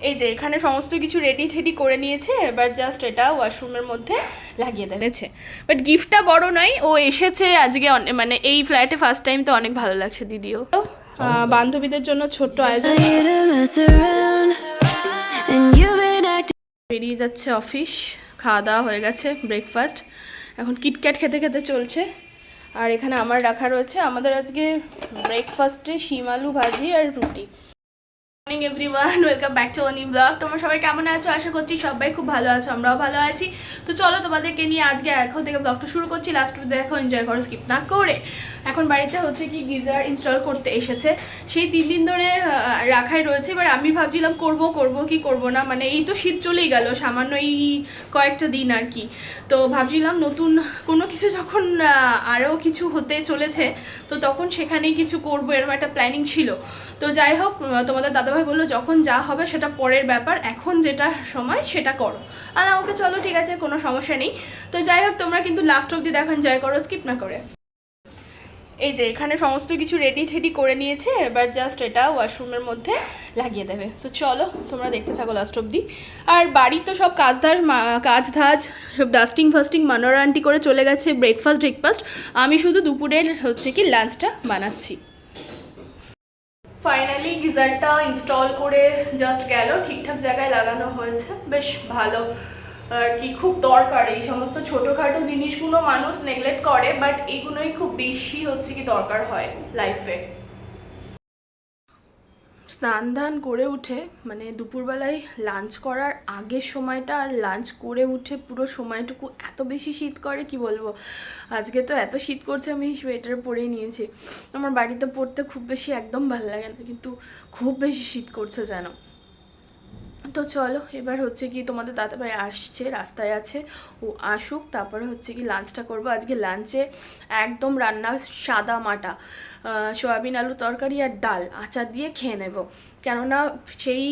এই যে এখানে সমস্ত কিছু রেডি ঠেডি করে নিয়েছে এবার জাস্ট এটা ওয়াশরুমের মধ্যে লাগিয়ে দেবেছে বাট গিফটটা বড় নয় ও এসেছে আজকে মানে এই ফ্ল্যাটে ফার্স্ট টাইম তো অনেক ভালো লাগছে দিদিও। তো, আহ, বান্ধবীদের জন্য ছোট্ট আয়োজন. বেরিয়ে যাচ্ছে অফিস খাওয়া দাওয়া হয়ে গেছে ব্রেকফাস্ট এখন কিটক্যাট খেতে খেতে চলছে। আর এখানে আমার রাখা রয়েছে আমাদের আজকে ব্রেকফাস্টে শিম আলু ভাজি আর রুটি। Morning everyone welcome back to new blog তোমরা সবাই কেমন আছো? আশা করছি সবাই খুব ভালো আছো, আমরাও ভালো আছি। তো চলো তোমাদেরকে নিয়ে আজকে এখন থেকে ব্লগটা শুরু করছি। লাস্ট দেখো এনজয় করো স্কিপ না করে। এখন বাড়িতে হচ্ছে কি গিজার ইনস্টল করতে এসেছে। সেই তিন দিন ধরে রাখাই রয়েছে। এবার আমি ভাবছিলাম, করব করব কি করব না? মানে এই তো শীত চলেই গেল, সামান্য এই কয়েকটা দিন আর কি। তো ভাবছিলাম নতুন কোনো কিছু যখন আরও কিছু হতে চলেছে, তো তখন সেখানেই কিছু করব, এরকম একটা প্ল্যানিং ছিল। তো যাই হোক তোমাদের তোমাদের দাদাভাই বলল, যখন যা হবে সেটা পরের ব্যাপার, এখন যেটা সময় সেটা করো। আর আমাকে চলো, ঠিক আছে, কোনো সমস্যা নেই। তো যাই হোক, তোমরা কিন্তু লাস্ট অবধি দেখো এনজয় করো স্কিপ না করে। এই যে, এখানে সমস্ত কিছু রেডি ঠেডি করে নিয়েছে, এবার জাস্ট এটা ওয়াশরুমের মধ্যে লাগিয়ে দেবে। তো চলো, তোমরা দেখতে থাকো লাস্ট অবধি। আর বাড়ির তো সব কাজ ধাজ কাজ ধাজ সব ডাস্টিং ফাস্টিং মানোরা আন্টি করে চলে গেছে ব্রেকফাস্ট ব্রেকফাস্ট আমি শুধু দুপুরের হচ্ছে কি লাঞ্চটা বানাচ্ছি। ফাইনালি গিজারটা ইনস্টল করে জাস্ট গেল, ঠিকঠাক জায়গায় লাগানো হয়েছে। বেশ ভালো। আর কি, খুব দরকার এই সমস্ত ছোটোখাটো জিনিসগুলো মানুষ নেগলেক্ট করে বাট এগুলোই খুব বেশি হচ্ছে কি দরকার হয় লাইফে স্নান ধান করে উঠে মানে দুপুরবেলায় লাঞ্চ করার আগের সময়টা আর লাঞ্চ করে উঠে পুরো সময়টুকু এত বেশি শীত করে, কি বলব? আজকে তো এত শীত করছে, আমি সোয়েটার পরেই নিয়েছি। আমার বাড়িতে পড়তে খুব বেশি একদম ভালো লাগে না, কিন্তু খুব বেশি শীত করছে যেন। তো চলো, এবার হচ্ছে কি তোমাদের দাদাভাই আসছে, রাস্তায় আছে, ও আসুক, তারপরে হচ্ছে কি লাঞ্চটা করব। আজকে লাঞ্চে একদম রান্না সাদা মাটা সয়াবিন আলু তরকারি আর ডাল, আচার দিয়ে খেয়ে নেব। কেননা সেই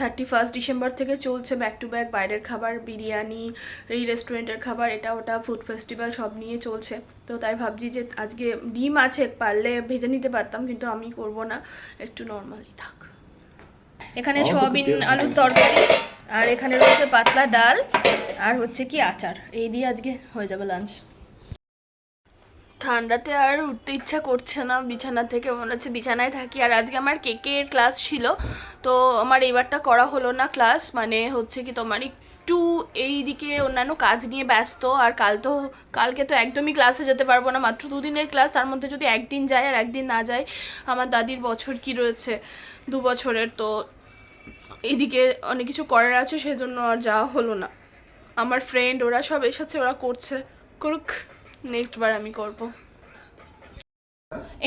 থার্টি ফার্স্ট ডিসেম্বর থেকে চলছে ব্যাক টু ব্যাক বাইরের খাবার, বিরিয়ানি, এই রেস্টুরেন্টের খাবার, এটা ওটা ফুড ফেস্টিভ্যাল সব নিয়ে চলছে। তো তাই ভাবছি যে আজকে ডিম আছে, পারলে ভেজে নিতে পারতাম, কিন্তু আমি করব না, একটু নর্মালি থাক। এখানে সোয়াবিন আলুর তরকারি আর এখানে রয়েছে পাতলা ডাল আর হচ্ছে কি আচার। এই দিয়ে আজকে হয়ে যাবে লাঞ্চ ঠান্ডাতে আর উঠতে ইচ্ছা করছে না বিছানা থেকে মনে হচ্ছে বিছানায় থাকি। আর আজকে আমার কেকের ক্লাস ছিল তো আমার এবারটা করা হলো না ক্লাস মানে হচ্ছে কি তোমার একটু এই দিকে অন্যান্য কাজ নিয়ে ব্যস্ত আর কাল তো কালকে তো একদমই ক্লাসে যেতে পারব না মাত্র দুদিনের ক্লাস তার মধ্যে যদি একদিন যায় আর একদিন না যায় আমার দাদির বছর কি রয়েছে? দু বছরের তো এইদিকে অনেক কিছু করার আছে, সেজন্য আর যাওয়া হলো না। আমার ফ্রেন্ড ওরা সব এসেছে, ওরা করছে। করুক নেক্সট বার আমি করব।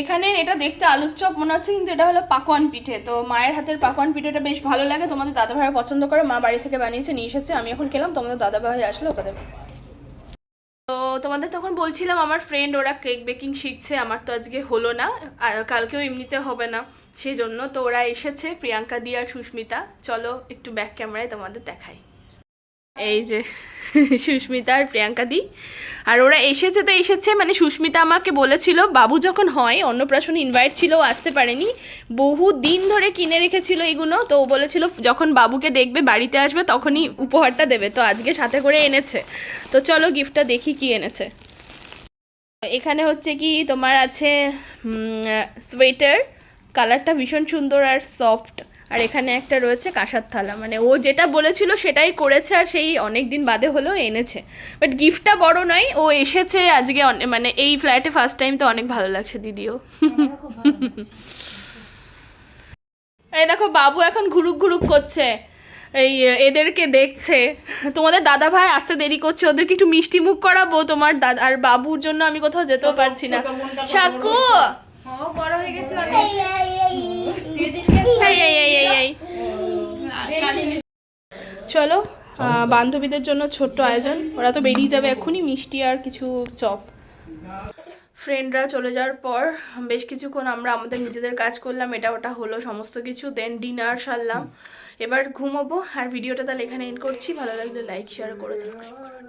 এখানে এটা দেখতে আলুর চপ মনে হচ্ছে, কিন্তু এটা হলো পাকোয়ান পিঠে। তো মায়ের হাতের পাকোয়ান পিঠেটা বেশ ভালো লাগে, তোমাদের দাদা ভাই পছন্দ করে। মা বাড়ি থেকে বানিয়েছে, নিয়ে এসেছে। আমি এখন খেলাম, তোমাদের দাদা ভাই আসলে দেবে তো তোমাদের তখন বলছিলাম আমার ফ্রেন্ড ওরা কেক বেকিং শিখছে, আমার তো আজকে হলো না, আর কালকেও এমনিতে হবে না সেই জন্য তো ওরা এসেছে, প্রিয়াঙ্কা দি আর সুস্মিতা। চলো একটু ব্যাক ক্যামেরায় তোমাদের দেখাই। এই যে সুস্মিতা আর প্রিয়াঙ্কা দি। আর ওরা এসেছে তো এসেছে মানে সুস্মিতা আমাকে বলেছিল, বাবু যখন হয়, অন্নপ্রাশন ইনভাইট ছিল আসতে পারেনি। বহু দিন ধরে কিনে রেখেছিল এগুলো, তো ও বলেছিল, যখন বাবুকে দেখবে, বাড়িতে আসবে, তখনই উপহারটা দেবে। তো আজকে সাথে করে এনেছে। তো চলো গিফটটা দেখি কি এনেছে। এখানে হচ্ছে কি, তোমার আছে সোয়েটার কালারটা ভীষণ সুন্দর আর সফট আর এখানে একটা রয়েছে কাঁসার থালা। মানে ও যেটা বলেছিল সেটাই করেছে আর সেই অনেক দিন বাদে হলেও এনেছে। বাট গিফটটা বড় নয় ও এসেছে আজকে মানে এই ফ্ল্যাটে ফার্স্ট টাইম তো অনেক ভালো লাগছে দিদিও। এই দেখো বাবু এখন ঘুরুক ঘুরুক করছে। এই এদেরকে দেখছে। তোমাদের দাদা ভাই আসতে দেরি করছে ওদেরকে একটু মিষ্টি মুখ করাবো তোমার দাদা আর বাবুর জন্য আমি কোথাও যেতেও পারছি না। সাকু এই, এই, এই, এই। চলো বান্ধবীদের জন্য ছোট্ট আয়োজন। ওরা তো বেরিয়ে যাবে এখনই মিষ্টি আর কিছু চপ। ফ্রেন্ডরা চলে যাওয়ার পর বেশ কিছুক্ষণ আমরা আমাদের নিজেদের কাজ করলাম এটা ওটা হলো সমস্ত কিছু দেন ডিনার সারলাম। এবার ঘুমোবো আর ভিডিওটা তাহলে এখানে এন্ড করছি। ভালো লাগলে লাইক শেয়ার করে সাবস্ক্রাইব করো